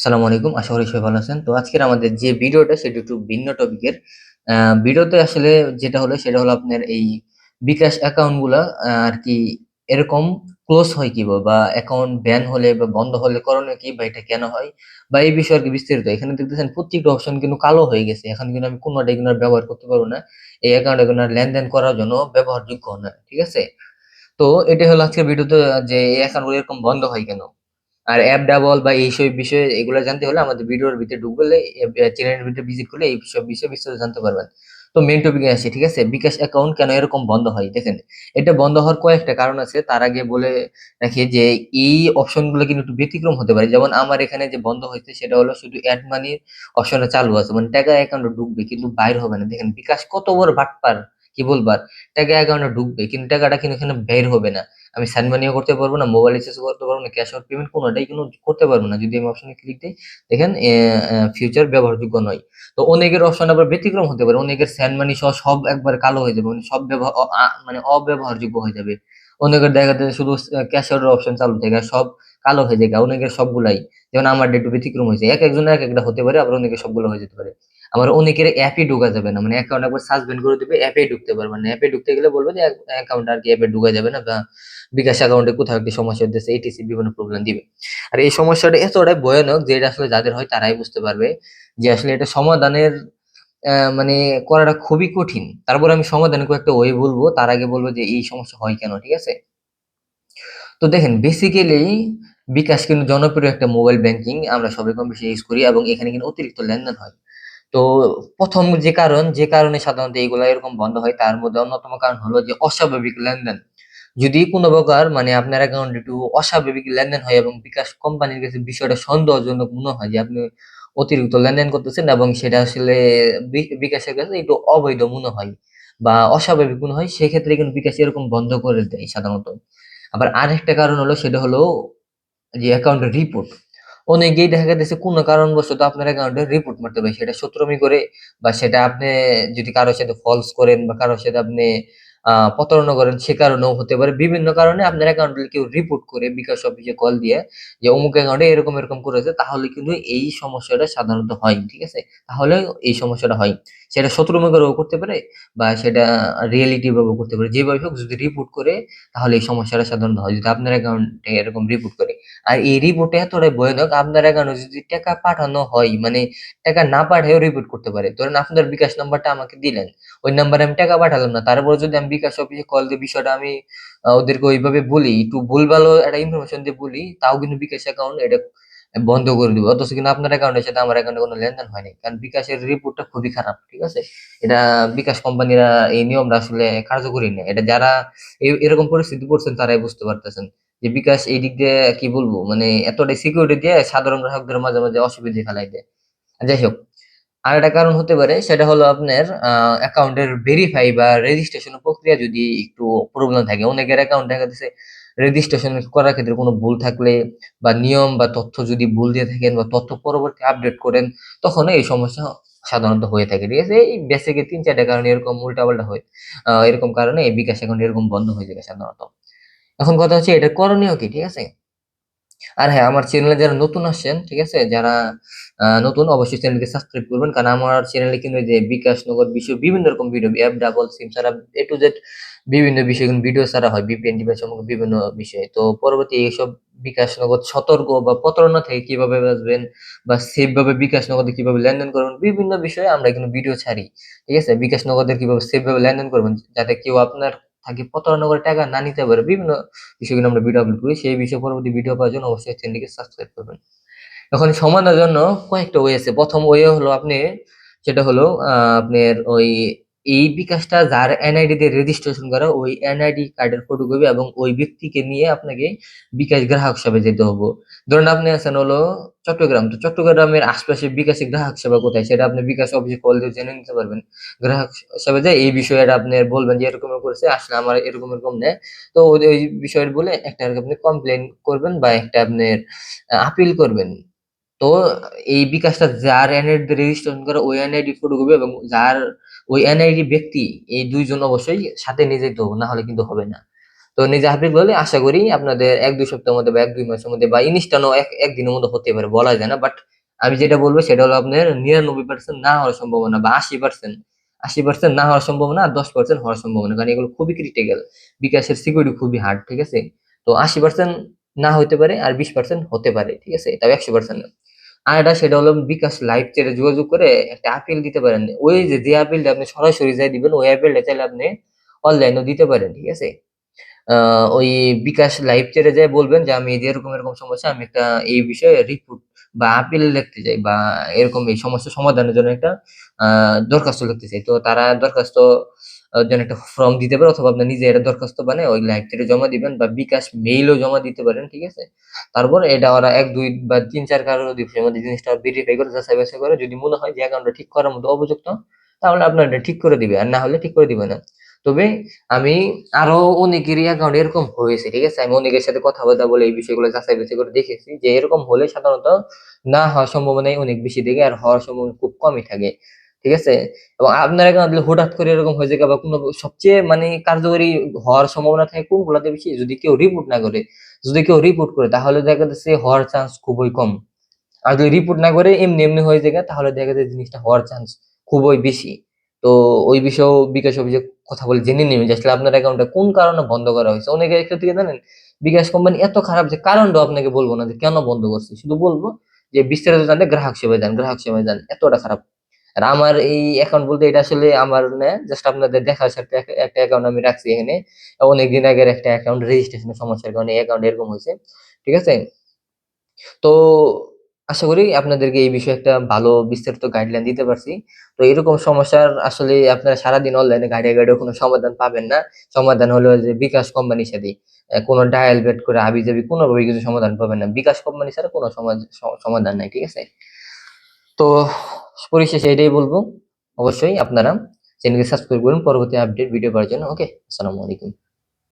আসসালামু আলাইকুম আশা করি সবাই ভালো আছেন। তো আজকের আমাদের যে ভিডিওটা সেটা একটু ভিন্ন টপিকের ভিডিওতে আসলে যেটা হলো সেটা হলো আপনার এই বিকাশ অ্যাকাউন্টগুলা আহ, আর কি এরকম ক্লোজ হয় কি বা অ্যাকাউন্ট ব্যান হলে বা বন্ধ হলে করণীয় কি বা এটা কেন হয় বা এই বিষয়ে আর কি বিস্তারিত। এখানে দেখতেছেন প্রত্যেকটা অপশন কিন্তু কালো হয়ে গেছে। এখন কিন্তু আমি কিন্তু আর ব্যবহার করতে পারব না। এই অ্যাকাউন্ট কোনো আর লেনদেন করার জন্য ব্যবহারযোগ্য না ঠিক আছে? তো এটা হলো আজকের ভিডিওতে যে এই অ্যাকাউন্টগুলো এরকম বন্ধ হয় কেন। আর অ্যাপ ডাবল বা এইসব বিষয়ে এগুলো জানতে হলে আমাদের ভিডিওর ভিতরে ঢুকলে চ্যানেলের ভিতরে ভিজিট করলে এই সব বিষয়ে বিস্তারিত জানতে পারবেন। তো মেন টপিকে আসি, ঠিক আছে? বিকাশ অ্যাকাউন্ট কেন এরকম বন্ধ হয়, দেখেন? এটা বন্ধ হওয়ার কয়েকটা কারণ আছে। তার আগে বলে রাখি যে, এই অপশনগুলো কিন্তু একটু ব্যতিক্রম হতে পারে। যেমন আমার এখানে যে বন্ধ হয়েছে, সেটা হলো শুধু অ্যাড মানির অপশনটা চালু আছে। মানে টাকা অ্যাকাউন্টে ঢুকবে, কিন্তু বাইর হবে না। দেখেন বিকাশ কত বড় বাটপার। কি বলবার? টাকা অ্যাকাউন্টে ঢুকবে, কিন্তু টাকাটা কিন্তু এখানে বের হবে না। আমি সেন্ড মানিও করতে পারব না মোবাইল রিচার্জ করতে পারব না ক্যাশ আউট পেমেন্ট কোনোটাই কোনো করতে পারব না। যদি আমি অপশনে ক্লিক দিই, দেখেন ফিউচার ব্যবহারযোগ্য নয়। তো অনেকের অপশন আবার ব্যতিক্রম হতে পারে, অনেকের স্যান্ড মানি সহ সব একবার কালো হয়ে যাবে মানে সব ব্যবহার মানে অব্যবহারযোগ্য হয়ে যাবে। অনেকের দেখা যায় শুধু ক্যাশ আউটের অপশন চালু থাকে সব কালো হয়ে যায়, অনেকের সবগুলাই। যেমন আমার একটু ব্যতিক্রম হয়েছে, এক একজনের এক একটা হতে পারে, আবার অনেকের সবগুলো হয়ে যেতে পারে। আবার অনেকের অ্যাপে ঢোকা যাবে না। মানে অ্যাকাউন্ট একবার সাসপেন্ড করে দিবে অ্যাপে ঢুকতে পারবে না। অ্যাপে ঢুকতে গেলে বলবে যে অ্যাকাউন্ট আর কি অ্যাপে ঢোকা যাবে না বা বিকাশ অ্যাকাউন্টে কোথাও একটি সমস্যা হতেছে এটিসি বিভিন্ন প্রবলেম দিবে। আর এই সমস্যাটা এতটাই ভয়ানক যে, এটা আসলে যাদের হয় তারাই বুঝতে পারবে যে, আসলে এটা সমাধানের মানে করাটা খুবই কঠিন। তারপর আমি সমাধানের কয়েকটা ওয়ে বলব। তার আগে বলব যে, এই সমস্যা হয় কেন, ঠিক আছে? তো দেখেন বেসিক্যালি বিকাশ কিন্তু জনপ্রিয় একটা মোবাইল ব্যাংকিং আমরা সবাই কম বেশি ইউজ করি এবং এখানে কিন্তু অতিরিক্ত লেনদেন হয়। তো প্রথম যে কারণ, যে কারণে সাধারণত এইগুলা এরকম বন্ধ হয়, তার মধ্যে অন্যতম কারণ হলো যে অস্বাভাবিক লেনদেন। যদি কোনো প্রকার মানে আপনার অ্যাকাউন্টে একটু অস্বাভাবিক লেনদেন হয় এবং বিকাশ কোম্পানির কাছে বিষয়টা সন্দেহজনক মনে হয় যে আপনি অতিরিক্ত লেনদেন করতেছেন এবং সেটা আসলে বিকাশের কাছে একটু অবৈধ মনে হয় বা অস্বাভাবিক মনে হয়, সেক্ষেত্রে কিন্তু বিকাশ এরকম বন্ধ করে দেয় সাধারণত। আবার আরেকটা কারণ হলো, সেটা হলো যে অ্যাকাউন্টের রিপোর্ট অনেকেই দেখা গেছে কোনো কারণবশত আপনার অ্যাকাউন্টে রিপোর্ট মারতে পারে। সেটা সূত্রমি করে বা সেটা আপনি যদি কারোর সাথে ফলস করেন বা কারোর সাথে আপনি প্রতারণা করেন সে কারণেও হতে পারে। বিভিন্ন কারণে আপনার অ্যাকাউন্টে কেউ রিপোর্ট করে বিকাশ অফিসে কল দিয়ে যে অমুক অ্যাকাউন্টে এরকম এরকম করেছে, তাহলে কিন্তু এই সমস্যাটা সাধারণত হয় ঠিক আছে? তাহলে এই সমস্যাটা হয় সেটা শত্রুমি করেও করতে পারে বা সেটা রিয়েলিটি ভাবেও করতে পারে। যেভাবে হোক যদি রিপোর্ট করে, তাহলে এই সমস্যাটা সাধারণত হয়। যদি আপনার অ্যাকাউন্টে এরকম রিপোর্ট করে। আর এই রিপোর্টে এতটাই ভয়ানক, আপনার অ্যাকাউন্টে যদি টাকা পাঠানো হয় মানে টাকা না পাঠিয়েও রিপোর্ট করতে পারে। ধরেন আপনার বিকাশ নাম্বারটা আমাকে দিলেন, ওই নাম্বারে আমি টাকা পাঠালাম না, তারপর যদি আমি বিকাশ অফিসে কল দিয়ে বিষয়টা আমি ওদেরকে ওইভাবে বলি। একটু ভুলভালো একটা ইনফরমেশন দিয়ে বলি, তাও কিন্তু বিকাশ অ্যাকাউন্ট এটা বন্ধ করে দিবে। অথচ কিন্তু আপনার অ্যাকাউন্টের সাথে আমার অ্যাকাউন্টে কোনো লেনদেন হয়নি। কারণ বিকাশের রিপোর্টটা খুবই খারাপ, ঠিক আছে? এটা বিকাশ কোম্পানিরা এই নিয়মটা আসলে কার্যকরী না। এটা যারা এরকম পরিস্থিতি পড়ছেন, তারাই বুঝতে পারতেছেন। যে বিকাশ এই দিক দিয়ে কি বলব? মানে এতটাই সিকিউরিটি দিয়ে সাধারণ গ্রাহকদের মাঝে মাঝে অসুবিধা ফেলাই দেয়। যাই হোক আর একটা কারণ হতে পারে, সেটা হলো আপনার অ্যাকাউন্টের ভেরিফাই বা রেজিস্ট্রেশন প্রক্রিয়া যদি একটু প্রবলেম থাকে। অনেকের অ্যাকাউন্ট দেখা যাচ্ছে রেজিস্ট্রেশন করার ক্ষেত্রে কোনো ভুল থাকলে বা নিয়ম বা তথ্য যদি ভুল দিয়ে থাকেন বা তথ্য পরবর্তী আপডেট করেন, তখন এই সমস্যা সাধারণত হয়ে থাকে। ঠিক আছে? এই বেসিকে তিন চারটা কারণে এরকম উল্টাপাল্টা হয় এরকম কারণে এই বিকাশ অ্যাকাউন্ট এরকম বন্ধ হয়ে যাবে সাধারণত। এখন কথা হচ্ছে এটা করণীয় কি? ঠিক আছে? আর হ্যাঁ আমার চ্যানেলে যারা নতুন আসছেন, ঠিক আছে? যারা নতুন, অবশ্যই চ্যানেলকে সাবস্ক্রাইব করবেন। কারণ আমার চ্যানেলে কিন্তু যে বিকাশ নগর বিষয় বিভিন্ন রকম ভিডিও অ্যাপ ডাবল সিম ছাড়া এ টু জেড বিভিন্ন বিষয় ভিডিও ছাড়া হয় বিপিএন ডিভাইস সম্পর্কে বিভিন্ন বিষয়ে। তো পরবর্তী এইসব বিকাশ নগদ সতর্ক বা প্রতারণা থেকে কীভাবে বাঁচবেন বা সেফ ভাবে বিকাশ নগদে কীভাবে লেনদেন করবেন, বিভিন্ন বিষয়ে আমরা কিন্তু ভিডিও ছাড়ি, ঠিক আছে? বিকাশ নগদের কীভাবে সেফ ভাবে লেনদেন করবেন, যাতে কেউ আপনার থাকি প্রতারণা করে টাকা না নিতে পারে, বিভিন্ন বিষয়গুলো আমরা ভিডিও আপলোড করি। সেই বিষয়ে পরবর্তী ভিডিও পাওয়ার জন্য অবশ্যই চ্যানেলটিকে সাবস্ক্রাইব করবেন। এখন সমাধানের জন্য কয়েকটা ওয়ে আছে। প্রথম ওয়ে হলো আপনি, সেটা হলো আপনার ওই এই বিকাশটা যার এনআইডি দিয়ে রেজিস্ট্রেশন করা, ওই এনআইডি কার্ডের ফটোকপি এবং ওই ব্যক্তিকে নিয়ে আপনাকে বিকাশ গ্রাহক সেবা যেতে হবে। ধরুন আপনি আছেন হলো চট্টগ্রাম, তো চট্টগ্রামের আশপাশে বিকাশে গ্রাহক সেবা কোথায়? সেটা আপনি বিকাশ অফিসে কল দিয়ে জেনে নিতে পারবেন। গ্রাহক সেবা যে, এই বিষয়টা আপনি বলবেন যে, এরকম করেছে, আসলে আমার এরকম এরকম নেয় তো ওই ওই বিষয়টা বলে একটা আপনি কমপ্লেন করবেন বা একটা আপনার আপিল করবেন। তো এই বিকাশটা যার এনআইডি রেজিস্ট্রেশন করে, ওই এনআইডি ফটোকপি এবং যার ওই এনআইডি ব্যক্তি এই দুইজন অবশ্যই সাথে নিয়ে যেতে হবে না হলে কিন্তু হবে না। তো নিজে হাফিজ বলে আশা করি আপনাদের এক দুই সপ্তাহের মধ্যে বা এক দুই মাসের মধ্যে বা ইনস্টানও এক, একদিনের মধ্যে হতে পারে বলা যায় না। বাট আমি যেটা বলব সেটা হলো আপনার নিরানব্বই পার্সেন্ট না হওয়ার সম্ভাবনা বা আশি পার্সেন্ট আশি পার্সেন্ট না হওয়ার সম্ভাবনা আর দশ পার্সেন্ট হওয়ার সম্ভাবনা, কারণ এগুলো খুবই ক্রিটিক্যাল বিকাশের সিকিউরিটি খুবই হার্ড ঠিক আছে? তো আশি পার্সেন্ট না হতে পারে আর বিশ পার্সেন্ট হতে পারে, ঠিক আছে? তবে একশো পার্সেন্ট আর এটা সেটা হলো বিকাশ লাইভ চ্যাটে যোগাযোগ করে একটা আপিল দিতে পারেন। ওই যে যে আপিলটা আপনি সরাসরি যাই দিবেন, ওই আপিলটা চাইলে আপনি অনলাইনেও দিতে পারেন, ঠিক আছে? ওই বিকাশ লাইভ চ্যাটে যাই বলবেন যে, আমি এরকম এরকম সমস্যা, আমি একটা এই বিষয়ে রিপোর্ট বা আপিল লিখতে চাই বা এরকম এই সমস্যা সমাধানের জন্য একটা দরখাস্ত লিখতে চাই। তো তারা দরখাস্ত জন্য একটা ফর্ম দিতে পারে অথবা আপনি নিজে এটা দরখাস্ত বানিয়ে ওই চ্যাটে জমা দিবেন বা বিকাশ মেইলও জমা দিতে পারেন, ঠিক আছে? তারপর এটা ওরা এক, দুই বা তিন, চার কারও দিবসের মধ্যে জিনিসটা ভেরিফাই করে, যাচাই বাছাই করে, যদি মনে হয় যে অ্যাকাউন্টটা ঠিক করার মতো উপযুক্ত, তাহলে আপনার এটা ঠিক করে দিবে। আর না হলে ঠিক করে দিবে না। তবে আমি আরও অনেকেরই অ্যাকাউন্ট এরকম হয়েছে, ঠিক আছে? আমি অনেকের সাথে কথাবার্তা বলে এই বিষয়গুলো যাচাই বাছাই করে দেখেছি যে এরকম হলে সাধারণত না হওয়ার সম্ভাবনাই অনেক বেশি থাকে আর হওয়ার সম্ভাবনা খুব কমই থাকে, ঠিক আছে? এবং আপনার অ্যাকাউন্ট হঠাৎ করে এরকম হয়ে যায় বা কোনো সবচেয়ে মানে কার্যকরী হওয়ার সম্ভাবনা থাকে কোনগুলোতে বেশি? যদি কেউ রিপোর্ট না করে, যদি কেউ রিপোর্ট করে, তাহলে দেখা যাচ্ছে হওয়ার চান্স খুবই কম। আর যদি রিপোর্ট না করে এমনি এমনি হয়ে যায়, তাহলে দেখা যায় জিনিসটা হওয়ার চান্স খুবই বেশি। তো ওই বিষয়েও বিকাশ অভিযোগ কথা বলে জেনে নিন যে আসলে আপনার অ্যাকাউন্টটা কোন কারণে বন্ধ করা হয়েছে। অনেকে ক্ষেত্রে কি জানেন? বিকাশ কোম্পানি এত খারাপ যে কারণটা আপনাকে বলব না যে কেন বন্ধ করছে। শুধু বলব যে বিস্তারিত জানতে গ্রাহক সেবায় যান, গ্রাহক সেবায় যান, এতটা খারাপ। আর আমার এই অ্যাকাউন্ট বলতে এটা আসলে আমার না জাস্ট আপনাদের দেখা সাথে একটা অ্যাকাউন্ট আমি রাখছি এখানে। অনেকদিন আগের একটা অ্যাকাউন্ট রেজিস্ট্রেশনের সমস্যার কারণে অ্যাকাউন্ট এরকম হয়েছে। ঠিক আছে? তো আশা করি আপনাদেরকে এই বিষয়ে একটা ভালো বিস্তারিত গাইডলাইন দিতে পারছি। তো এরকম সমস্যার আসলে আপনারা সারাদিন অনলাইনে গাইডে গাইডে কোনো সমাধান পাবেন না। সমাধান হলো যে বিকাশ কোম্পানির সাথে কোনো ডায়াল বেট করে আবি যাবি কোনোভাবে কিছু সমাধান পাবেন না। বিকাশ কোম্পানি ছাড়া কোনো সমাধান নাই, ঠিক আছে? তো পরিশেষে এটাই বলব। অবশ্যই আপনারা চ্যানেলকে সাবস্ক্রাইব করুন, পরবর্তী আপডেট ভিডিও পাওয়ার জন্য ওকে আসসালামু আলাইকুম।